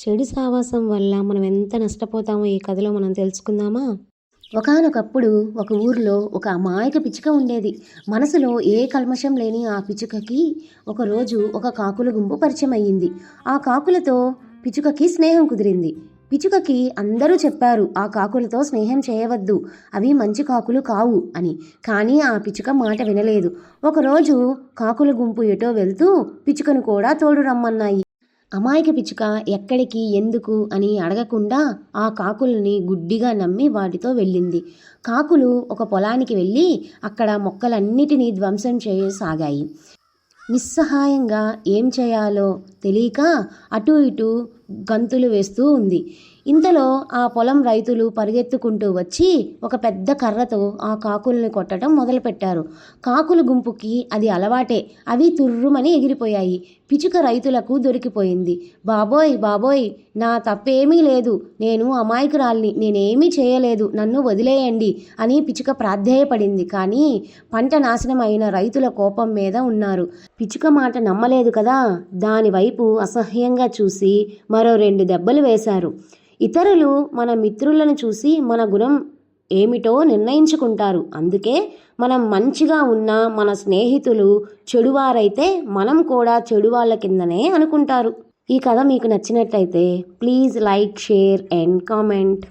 చెడు సావాసం వల్ల మనం ఎంత నష్టపోతామో ఈ కథలో మనం తెలుసుకుందామా? ఒకానొకప్పుడు ఒక ఊరిలో ఒక అమాయక పిచ్చుక ఉండేది. మనసులో ఏ కల్మషం లేని ఆ పిచ్చుకకి ఒకరోజు ఒక కాకుల గుంపు పరిచయం అయ్యింది. ఆ కాకులతో పిచ్చుకకి స్నేహం కుదిరింది. పిచ్చుకకి అందరూ చెప్పారు ఆ కాకులతో స్నేహం చేయవద్దు. అవి మంచి కాకులు కావు అని. కానీ ఆ పిచ్చుక మాట వినలేదు. ఒకరోజు కాకుల గుంపు ఎటో వెళ్తూ పిచ్చుకను కూడా తోడు రమ్మన్నాయి. అమాయక పిచ్చుక ఎక్కడికి ఎందుకు అని అడగకుండా ఆ కాకులని గుడ్డిగా నమ్మి వాటితో వెళ్ళింది. కాకులు ఒక పొలానికి వెళ్ళి అక్కడ మొక్కలన్నిటినీ ధ్వంసం చేయసాగాయి. నిస్సహాయంగా ఏం చేయాలో తెలియక అటు ఇటు గంతులు వేస్తూ ఉంది. ఇంతలో ఆ పొలం రైతులు పరిగెత్తుకుంటూ వచ్చి ఒక పెద్ద కర్రతో ఆ కాకుల్ని కొట్టడం మొదలుపెట్టారు. కాకుల గుంపుకి అది అలవాటే. అవి తుర్రుమని ఎగిరిపోయాయి. పిచుక రైతులకు దొరికిపోయింది. బాబోయ్ బాబోయ్ నా తప్పేమీ లేదు. నేను అమాయకురాల్ని. నేనేమీ చేయలేదు. నన్ను వదిలేయండి అని పిచుక ప్రాధేయపడింది. కానీ పంట నాశనం అయిన రైతుల కోపం మీద ఉన్నారు. పిచుక మాట నమ్మలేదు కదా. దానివైపు అసహ్యంగా చూసి మరో రెండు దెబ్బలు వేశారు. ఇతరులు మన మిత్రులను చూసి మన గుణం ఏమిటో నిర్ణయించుకుంటారు. అందుకే మనం మంచిగా ఉన్న మన స్నేహితులు చెడువారైతే మనం కూడా చెడు వాళ్ళ కిందనే అనుకుంటారు. ఈ కథ మీకు నచ్చినట్లయితే please like share and comment.